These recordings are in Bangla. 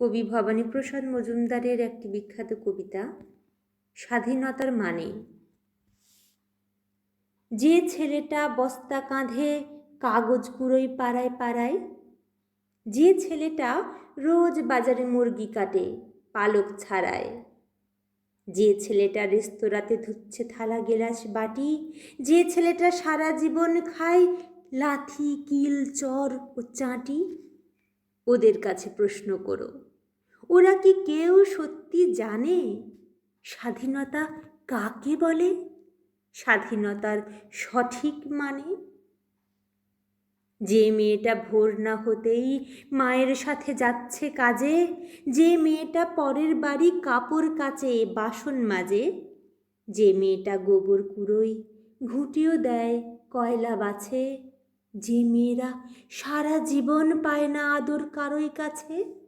কবি ভবানীপ্রসাদ মজুমদারের একটি বিখ্যাত কবিতা, স্বাধীনতার মানে। যে ছেলেটা বস্তা কাঁধে কাগজ কুড়োই পাড়ায় পাড়ায়, যে ছেলেটা রোজ বাজারে মুরগি কাটে পালক ছাড়ায়, যে ছেলেটা রেস্তোরাঁতে ধুচ্ছে থালা গেলাস বাটি, যে ছেলেটা সারা জীবন খায় লাথি, কিল, চর ও চাঁটি, ওদের কাছে প্রশ্ন করো। ওরা কি কেউ সত্যি জানে? স্বাধীনতা কাকে বলে? স্বাধীনতার সঠিক মানে? যে মেয়েটা ভোর না হতেই মায়ের সাথে যাচ্ছে কাজে, যে মেয়েটা পরের বাড়ি কাপড় কাচে, বাসন মাজে, যে মেয়েটা গোবর কুড়োই ঘুটিও দেয়, কয়লা বাছে, যে মেয়েরা সারা জীবন পায় না আদর কারোই কাছে?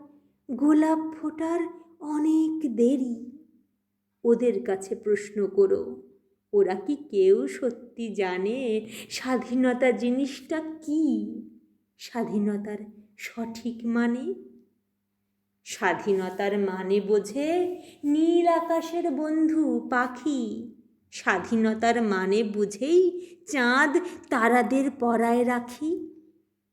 গোলাপ ফোটার অনেক দেরি। ওদের কাছে প্রশ্ন করো, ওরা কি কেউ সত্যি জানে স্বাধীনতা জিনিসটা কী? স্বাধীনতার সঠিক মানে? স্বাধীনতার মানে বোঝে নীল আকাশের বন্ধু, পাখি। স্বাধীনতার মানে বুঝেই চাঁদ তারাদের পরায় রাখি।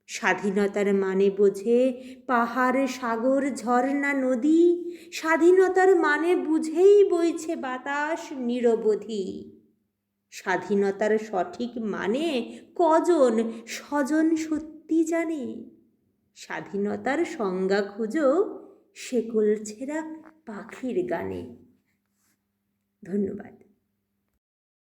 স্বাধীনতার মানে বোঝে পাহাড়, সাগর, ঝর্ণা, নদী। স্বাধীনতার মানে বুঝেই বইছে বাতাস, নিরবধি। স্বাধীনতার সঠিক মানে কজন, স্বজন সত্যি জানে। স্বাধীনতার সংজ্ঞা খুঁজো শেকল ছেঁড়া পাখির গানে। ধন্যবাদ।